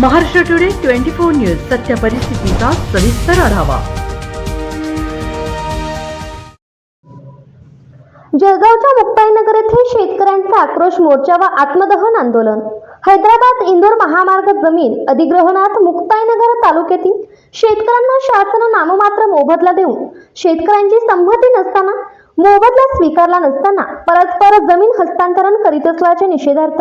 Maharashtra today twenty four news सत्य परिस्थितीचा सविस्तर आढावा. जळगावच्या मुक्ताईनगर येथे शेतकऱ्यांचा आक्रोश मोर्चा व आत्मदहन आंदोलन. हैदराबाद इंदोर महामार्ग जमीन अधिग्रहणात मुक्ताईनगर तालुक्यातील शेतकऱ्यांना शासन नाममात्र मोबदला देऊन शेतकऱ्यांची संमती नसताना मोबदला स्वीकारला नसताना परस्पर जमीन हस्तांतरण करीत असल्याच्या निषेधार्थ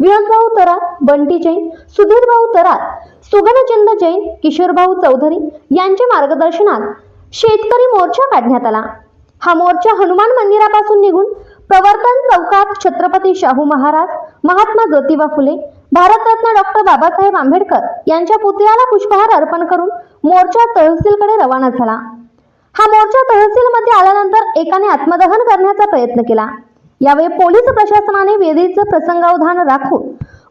विनोदभाऊ तरात बंटी जैन सुधीरभाऊ तरात सुगणचंद जैन किशोरभाऊ चौधरी यांच्या मार्गदर्शनात शेतकरी मोर्चा काढण्यात आला. हा मोर्चा हनुमान मंदिरापासून निघून प्रवर्तन चौकात छत्रपती शाहू महाराज महात्मा ज्योतिबा फुले भारतरत्न डॉक्टर बाबासाहेब आंबेडकर यांच्या पुतळ्याला पुष्पहार अर्पण करून मोर्चा तहसीलकडे रवाना झाला. हा मोर्चा तहसीलमध्ये आल्यानंतर एकाने आत्मदहन करण्याचा प्रयत्न केला. यावेळी पोलीस प्रशासनाने वेदीचं प्रसंगावधान राखून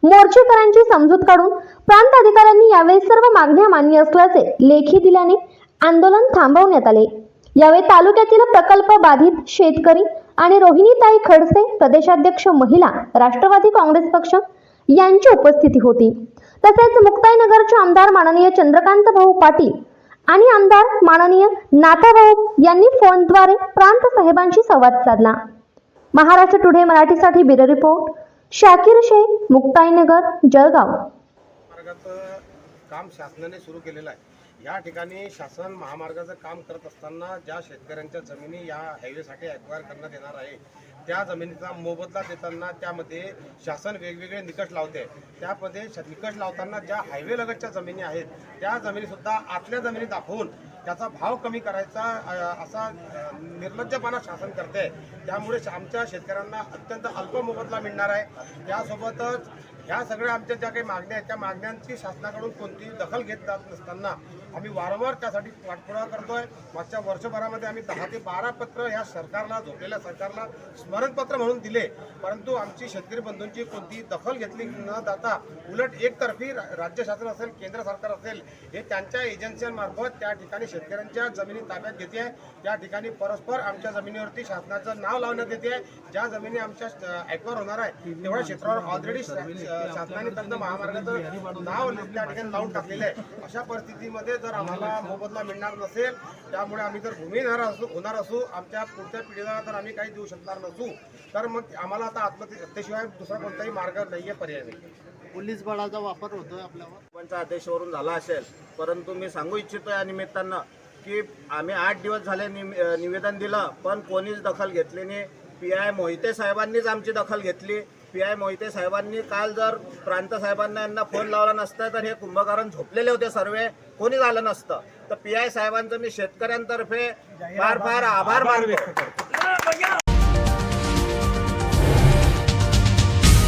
मोर्चेकरांची समजूत काढून प्रांत अधिकाऱ्यांनी यावेळी सर्व मागण्या मान्य असल्याचे लेखी दिल्याने आंदोलन थांबवण्यात आले. यावेळी तालुक्यातील प्रकल्प बाधित शेतकरी आणि रोहिणीताई खडसे प्रदेशाध्यक्ष महिला राष्ट्रवादी काँग्रेस पक्ष यांची उपस्थिती होती. तसेच मुक्ताईनगरचे आमदार माननीय चंद्रकांत भाऊ पाटील आणि आमदार माननीय नाथाभाऊ यांनी फोनद्वारे प्रांत साहेबांशी संवाद साधला. महाराष्ट्र टुडे मराठीसाठी ब्युरो रिपोर्ट शाकिर शेख मुक्ताईनगर जळगाव. काम शासनाने सुरू केलेलं आहे. या ठिकाणी शासन महामार्गाचं काम करत असताना ज्या शेतकऱ्यांच्या जमिनी या हायवेसाठी ॲक्वायर करण्यात येणार आहे त्या जमिनीचा मोबदला देताना त्यामध्ये शासन वेगवेगळे निकष लावते. त्यामध्ये श- निकष लावताना ज्या हायवे लगतच्या जमिनी आहेत त्या जमिनीसुद्धा आतल्या जमिनी दाखवून त्याचा भाव कमी करायचा असा निर्लज्जपणा शासन करते. त्यामुळे श- आमच्या शेतकऱ्यांना अत्यंत अल्प मोबदला मिळणार आहे. त्यासोबतच ह्या सगळ्या आमच्या ज्या काही मागण्या आहेत त्या मागण्यांची शासनाकडून कोणतीही दखल घेत जात नसताना आम्ही वारंवार त्यासाठी पाठपुरावा करतोय. मागच्या वर्षभरामध्ये आम्ही दहा ते बारा पत्र ह्या सरकारला झोपलेल्या सरकारला स्मरणपत्र म्हणून दिले. परंतु आमची शेतकरी बंधूंची कोणतीही दखल घेतली न जाता उलट एकतर्फी राज्य शासन असेल केंद्र सरकार असेल हे त्यांच्या एजन्सीमार्फत त्या ठिकाणी शेतकऱ्यांच्या जमिनी ताब्यात घेते. आहे त्या ठिकाणी परस्पर आमच्या जमिनीवरती शासनाचं नाव लावण्यात येते. आहे ज्या जमिनी आमच्या ॲक्वर होणार आहे तेवढ्या क्षेत्रावर ऑलरेडी शासनाने त्यांचं महामार्गाचं नाव त्या ठिकाणी लावून टाकलेलं आहे. अशा परिस्थितीमध्ये जर आम्हाला मोबदला मिळणार नसेल त्यामुळे आम्ही जर भूमिहीन असू होणार असू आमच्या पुढच्या पिढीला तर आम्ही काही देऊ शकणार नसू. तर मग आम्हाला आता आत्महत्येशिवाय दुसरा कोणताही मार्ग नाहीये पर्याय नाही पोलीस बळाचा वापर होतोय आपल्यावर. साहेबांच्या आदेशावरून झाला असेल परंतु मी सांगू इच्छितो या निमित्तानं की आम्ही आठ दिवस झाले निवेदन दिलं पण कोणीच दखल घेतली नाही. पी आय मोहिते साहेबांनीच आमची दखल घेतली. पी आय मोहिते साहेबांनी काल जर प्रांत साहेबांना यांना फोन लावला नसता तर हे कुंभकर्ण झोपलेले होते सर्व कोणी झालं नसतं. तर पी आय साहेबांचं मी शेतकऱ्यांतर्फे फार फार आभार मानतो.